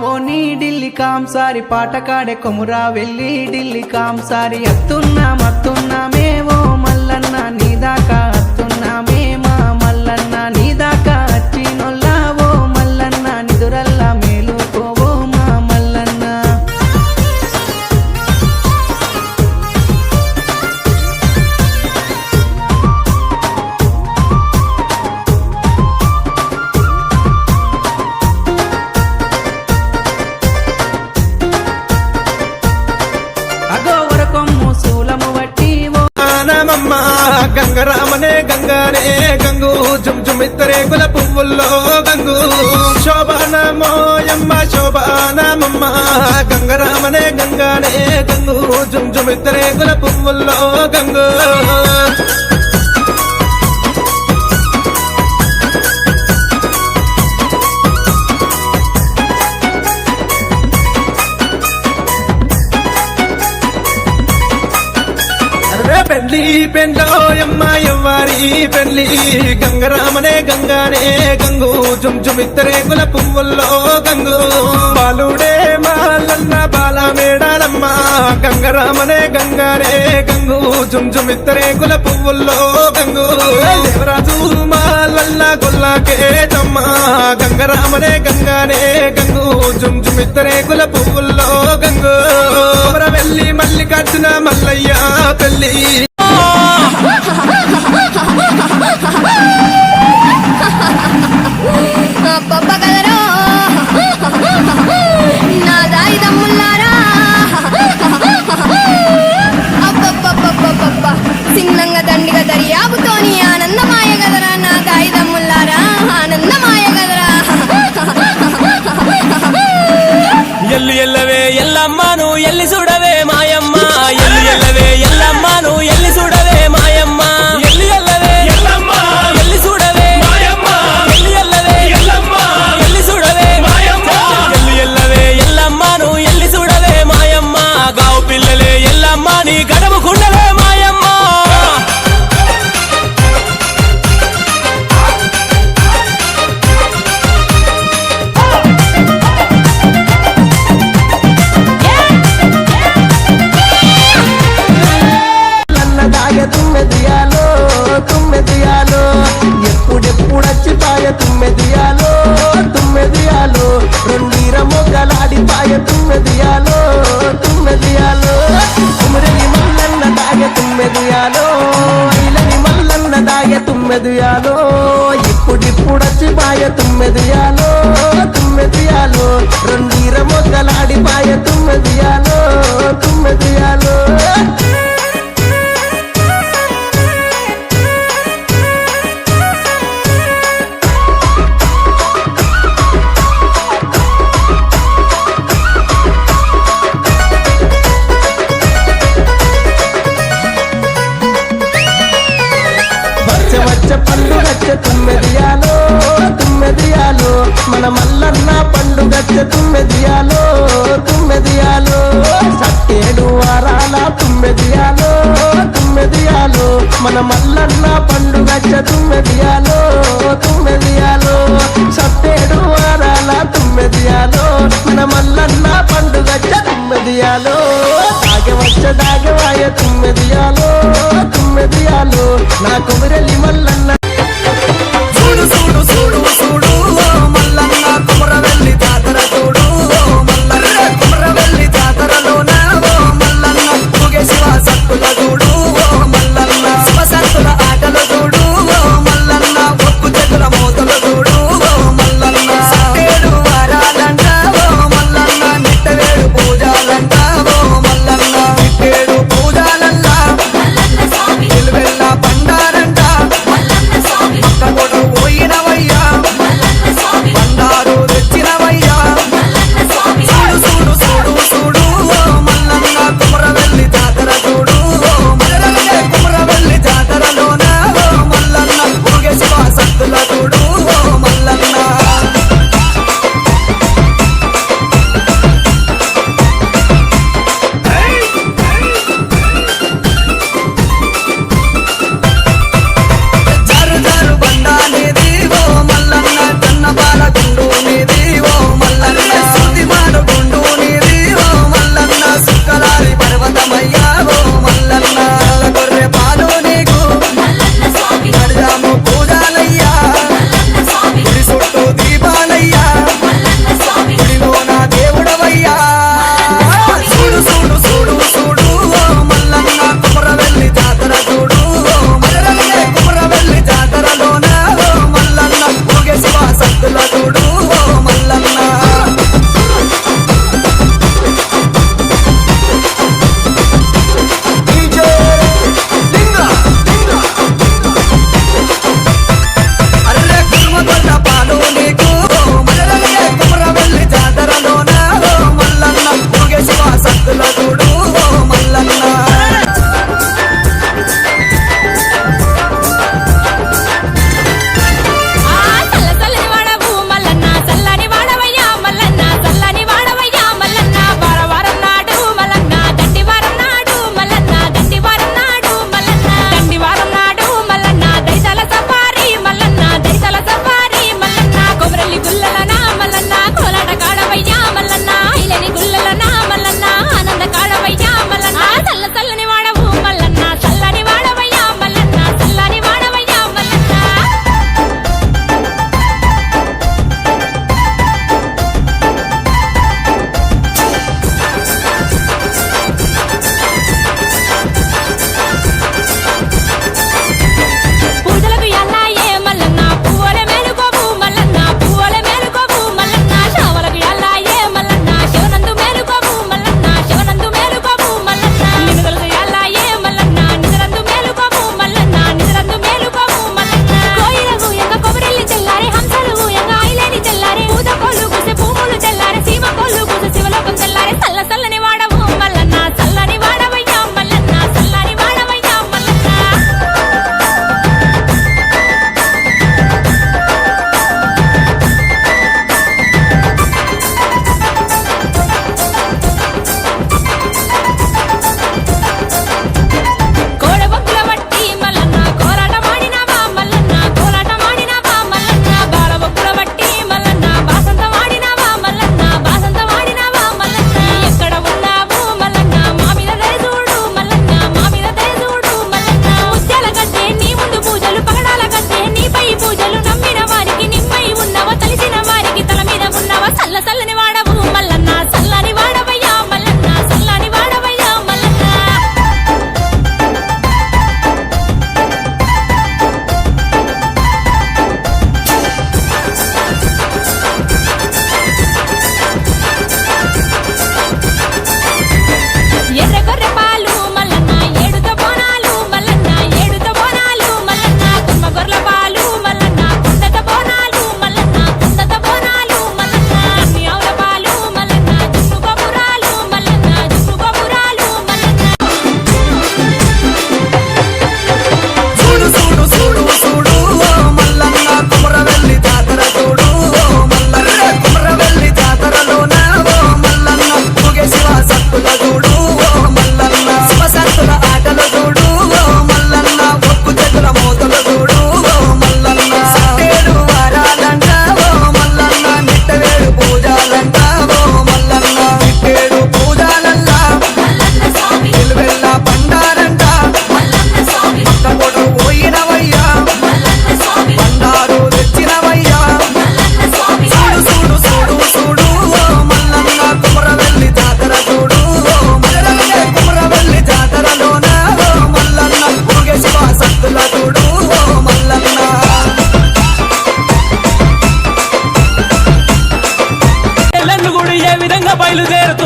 ఓ నీ ఢిల్లీ కాంసారి పాట కాడే కొమురా వెళ్ళి ఢిల్లీ కాంసారి అత్తున్నా మత్తున్నామే మేవో మల్లన్న నీ దాకా అత్తు గంగానే గంగు జుమ్జుమిత్తరే కుల పువ్వుల్లో గంగు. శోభానమోయమ్మ శోభానమమ్మ గంగరామనే గంగానే గంగు జుమ్జుమిత్తరే కుల పువ్వుల్లో గంగు. అరే ఎవ్వారి పెళ్ళి గంగరామనే గంగానే గంగు. జుమ్ జుమ్ కుల పువ్వుల్లో గంగు. బాలుడే మాలన్న బాల మేడాలమ్మ గంగరామనే గంగానే గంగు. జుమ్ జుమ్ కుల పువ్వుల్లో గంగు. దేవరాజు మాలన్న గొల్లకేటమ్మ గంగరామనే గంగానే గంగు. జుమ్ జుమ్ కుల పువ్వుల్లో గంగు. వెళ్ళి మల్లికార్జున మల్లయ్య పెళ్ళి. ఎల్లవే ఎల్లి చూడ తుమ్మెదియాలో తుమ్మెదియాలో. రెండీర మొగ్గలాడి పాయ తుమ్మెదియాలో తుమ్మెదియాలో. మల్లన్న పండుగ తుమ్మెదియాలో తుమ్మెదియాలో సత్తేడు వారాల తుమ్మెదియాలో మన మల్లన్న పండుగ తుమ్మెదియాలో దాగవచ్చ దాగవాయ తుమ్మెదియాలో తుమ్మెదియాలో నా కుమిరలి మల్లన్న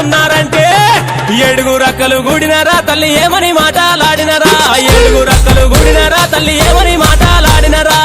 ఉన్నారంటే ఏడుగు రక్కలు గూడినరా తల్లి ఏమని మాటలాడినరా? ఏడుగురక్కలు గూడినరా తల్లి ఏమని మాటలాడినరా?